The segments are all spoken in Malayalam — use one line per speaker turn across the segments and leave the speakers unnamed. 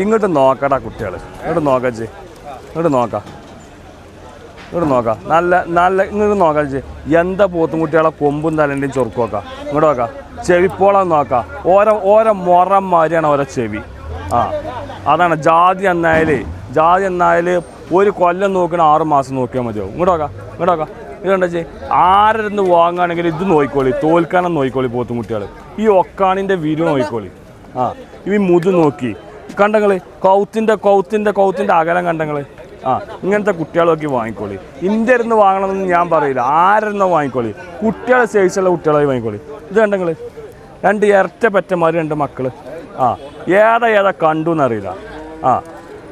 ഇങ്ങോട്ട് നോക്കടാ കുട്ടികൾ ഇങ്ങോട്ട് നോക്കാം ജി. ഇങ്ങോട്ട് നോക്കാം. ഇങ്ങോട്ട് നോക്കാം. നല്ല നല്ല ഇങ്ങോട്ട് നോക്കാം ചേ എന്താ പോത്തും കുട്ടികളെ കൊമ്പും തലന്റെയും ചൊറുക്കും നോക്കാം ഇങ്ങോട്ട് നോക്കാം. ചെവിപ്പോളം നോക്കാം. ഓരോ ഓരോ മുറം മാതിരിയാണ് ഓരോ ചെവി. ആ. അതാണ് ജാതി എന്നായാലേ ജാതി എന്നായാൽ ഒരു കൊല്ലം നോക്കണ ആറ് മാസം നോക്കിയാൽ മതിയാവും. ഇങ്ങോട്ട് നോക്കാം. ഇങ്ങോട്ട് നോക്കാം. ഇത് കണ്ടാ ചേ ആരെന്ന് വാങ്ങുകയാണെങ്കിൽ ഇത് നോക്കിക്കോളി. തോൽക്കാനം നോക്കിക്കോളി പോത്തും കുട്ടികൾ ഈ ഒക്കാണിന്റെ വിരു നോക്കിക്കോളി. ആ. ഈ മുതു നോക്കി. കണ്ടങ്ങൾ? കൗത്തിന്റെ കൗത്തിന്റെ കൗത്തിന്റെ അകലം കണ്ടങ്ങൾ. ആ ഇങ്ങനത്തെ കുട്ടികളൊക്കെ വാങ്ങിക്കോളി. ഇന്ത്യ ഇരുന്ന് വാങ്ങണമെന്ന് ഞാൻ പറയില്ല. ആരെന്നോ വാങ്ങിക്കോളി? കുട്ടികളെ സൈസുള്ള കുട്ടികളായി വാങ്ങിക്കോളി. ഇത് കണ്ടങ്ങൾ? രണ്ട് ഇരട്ട പെറ്റന്മാർ രണ്ട് മക്കൾ. ആ ഏതാ ഏതാ കണ്ടു എന്നറിയില്ല. ആ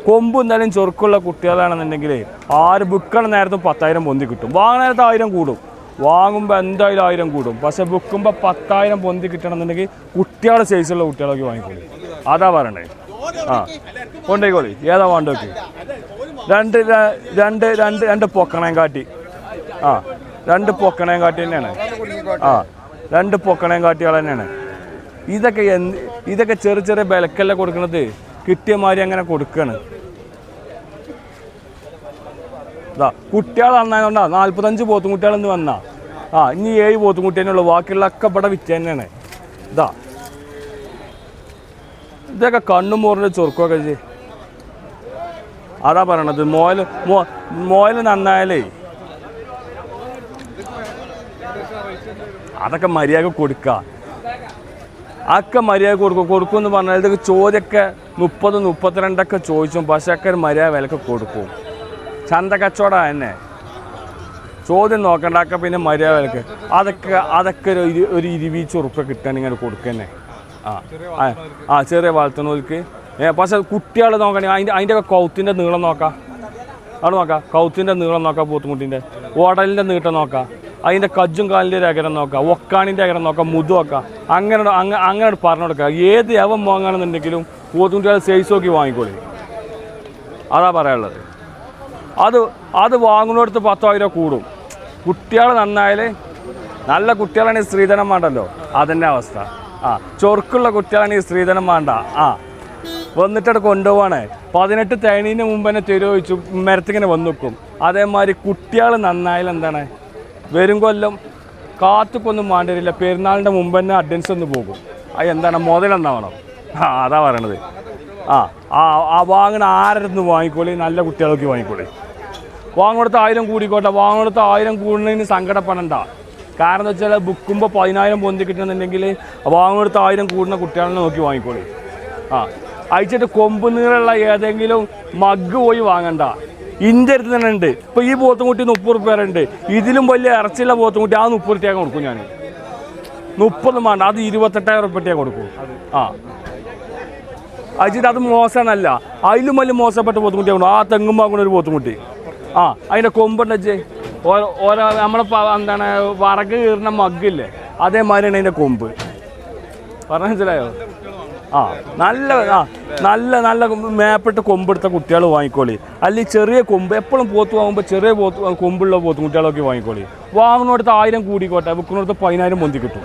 കൊമ്പ് എന്തായാലും ചൊറുക്കുള്ള കുട്ടികളാണെന്നുണ്ടെങ്കിൽ ആര് ബുക്കണ നേരത്തും പത്തായിരം പൊന്തി കിട്ടും. വാങ്ങുന്ന നേരത്തെ ആയിരം കൂടും. വാങ്ങുമ്പോൾ എന്തായാലും ആയിരം കൂടും. പക്ഷെ വിൽക്കുമ്പോൾ പത്തായിരം പൊന്തി കിട്ടണമെന്നുണ്ടെങ്കിൽ കുട്ടികളുടെ സൈസുള്ള കുട്ടികളൊക്കെ വാങ്ങിക്കോളൂ. അതാ പറയണ്ടേ ആ കൊണ്ടേക്കോളി ഏതാ വേണ്ടോക്ക്? രണ്ട് രണ്ട് രണ്ട് രണ്ട് പൊക്കണേം കാട്ടി. ആ രണ്ട് പൊക്കണേം കാട്ടി തന്നെയാണ്. ആ രണ്ട് പൊക്കണേം കാട്ടികൾ തന്നെയാണ്. ഇതൊക്കെ എന്ത് ഇതൊക്കെ ചെറിയ ചെറിയ വിലക്കല്ല കൊടുക്കണത്? കിട്ടിയ മാതിരി അങ്ങനെ കൊടുക്കാണ്. ഇതാ കുട്ടികൾ വന്നതുകൊണ്ടാ നാൽപ്പത്തഞ്ച് പോത്തും കുട്ടികളെന്ന് വന്നാ. ആ ഇനി ഏഴ് പോത്തും കുട്ടിയേ ഉള്ളൂ ബാക്കിയുള്ളതൊക്കെ ഇവിടെ വിറ്റ് തന്നെയാണ്. ഇതാ. ഇതൊക്കെ കണ്ണും മോറിന്റെ ചൊറുക്കൊക്കെ ചെയ്യ്. അതാ പറയണത് മോയിൽ മോയിൽ നന്നായാലേ. അതൊക്കെ മര്യാദ കൊടുക്ക. അതൊക്കെ മര്യാദ കൊടുക്കും. കൊടുക്കും എന്ന് പറഞ്ഞാൽ ഇതൊക്കെ ചോദ്യമൊക്കെ മുപ്പത് മുപ്പത്തിരണ്ടൊക്കെ ചോദിച്ചും പക്ഷേ ഒക്കെ ഒരു മര്യാദ വിലക്ക് കൊടുക്കും. ചന്ത കച്ചവടം തന്നെ. ചോദ്യം നോക്കണ്ടാക്ക പിന്നെ മര്യാദ അതൊക്കെ അതൊക്കെ ഒരു ഇരു- ഒരു ഇരുപീച്ച് ഉറുപ്പ് കിട്ടാൻ ഇങ്ങനെ കൊടുക്കന്നെ. ആ ആ, ചെറിയ വളർത്തുന്നവർക്ക്. ഏ പക്ഷെ കുട്ടികൾ നോക്കണേ അതിന്റെ അതിന്റെ കൗത്തിന്റെ നീളം നോക്കാം. അവിടെ നോക്കാം കൗത്തിന്റെ നീളം നോക്കാം പൂത്തുമുട്ടിന്റെ. ഓടലിന്റെ നീട്ടം നോക്കാം. അതിന്റെ കജ്ജും കാലിന്റെ ഒരു അകരം നോക്കാം. ഒക്കാണിന്റെ അകരം നോക്കാം മുതു നോക്കാം. അങ്ങനെ അങ്ങനെ അങ്ങനെ പറഞ്ഞു കൊടുക്കുക ഏത് യവം വാങ്ങുകയാണെന്നുണ്ടെങ്കിലും പൂത്തുമുട്ടികൾ സൈസ് നോക്കി വാങ്ങിക്കോളി. അതാ പറയാനുള്ളത്. അത് അത് വാങ്ങുന്നിടത്ത് പത്തായിരം കൂടും. കുട്ടികൾ നന്നായാൽ നല്ല കുട്ടികളാണെങ്കിൽ സ്ത്രീധനം വേണ്ടല്ലോ. അതിന്റെ അവസ്ഥ. ആ ചൊറുക്കുള്ള കുട്ടികളാണെങ്കിൽ സ്ത്രീധനം വേണ്ട. ആ വന്നിട്ടവിടെ കൊണ്ടുപോവാണ്. പതിനെട്ട് തേണീന് മുമ്പ് തന്നെ തെരുവ് വെച്ചു മരത്തിങ്ങനെ വന്നു നിൽക്കും അതേമാതിരി കുട്ടികൾ നന്നായാലും എന്താണ്? വരും കൊല്ലം കാത്തുക്കൊന്നും വേണ്ടിയില്ല പെരുന്നാളിന്റെ മുമ്പ് തന്നെ അഡ്വൻസ് ഒന്ന് പോകും. അത് എന്താണ്? മുതലെന്നാവണം ആ അതാ പറയണത്. ആ ആ വാങ്ങണ ആരുന്ന് വാങ്ങിക്കോളി? നല്ല കുട്ടികൾക്ക് വാങ്ങിക്കോളി. വാങ്ങുന്നിടത്ത് ആയിരം കൂടിക്കോട്ടെ വാങ്ങുന്നിടത്ത് ആയിരം കൂടുന്നതിന് സങ്കടപ്പെടണ്ട. കാരണം എന്ന് വെച്ചാൽ ബുക്കുമ്പോൾ പതിനായിരം പൊന്തി കിട്ടണമെന്നുണ്ടെങ്കിൽ വാങ്ങുന്നിടത്ത് ആയിരം കൂടുന്ന കുട്ടികളെ നോക്കി വാങ്ങിക്കോളി. ആ അയച്ചിട്ട് കൊമ്പ് നീളമുള്ള ഏതെങ്കിലും മഗ് പോയി വാങ്ങണ്ട. ഇന്റെ അടുത്ത് തന്നെ ഉണ്ട്. ഇപ്പോൾ ഈ പോത്തുംകുട്ടി മുപ്പത് റുപ്യ ഉണ്ട്. ഇതിലും വലിയ ഇറച്ചിയുള്ള പോത്തുംകുട്ടി ആ മുപ്പത് റുപ്യ കൊടുക്കും ഞാൻ മുപ്പത് വേണ്ട അത് ഇരുപത്തെട്ടായിരം റുപ്യ കൊടുക്കും. ആ. അയച്ചിട്ട് അത് മോശമല്ല അതിലും വലിയ മോശപ്പെട്ട പോത്തുകുട്ടിയാണ് ആ തെങ്ങും വാങ്ങുന്ന ഒരു പോത്തുകുട്ടി ആ അതിന്റെ കൊമ്പുണ്ടേ ഓരോ നമ്മളെ എന്താണ് വറക് കീറുന്ന മഗ്ഗില്ലേ? അതേമാതിരിയാണ് അതിന്റെ കൊമ്പ്. പറഞ്ഞ മനസ്സിലായോ? ആ നല്ല ആ നല്ല നല്ല മേപ്പിട്ട് കൊമ്പെടുത്ത കുട്ടികൾ വാങ്ങിക്കോളി. അല്ലെങ്കിൽ ചെറിയ കൊമ്പ് എപ്പോഴും പോത്ത് വാങ്ങുമ്പോൾ ചെറിയ പോത്ത് കൊമ്പുള്ള പോത്ത് കുട്ടികളൊക്കെ വാങ്ങിക്കോളി. വാങ്ങുന്നിടത്ത് ആയിരം കൂടിക്കോട്ടെ വിൽക്കുന്നിടത്ത് പതിനായിരം പൊന്തി കിട്ടും.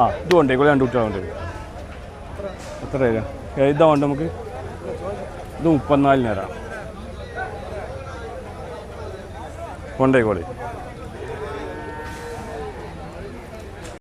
ആ ഇത് കൊണ്ടേക്കോളി രണ്ട് കുട്ടികൾ കൊണ്ടേക്കും എത്ര ഇതാ വേണ്ട നമുക്ക്. ഇത് മുപ്പത്തിനാലിന് തരാം. കൊണ്ടേക്കോളി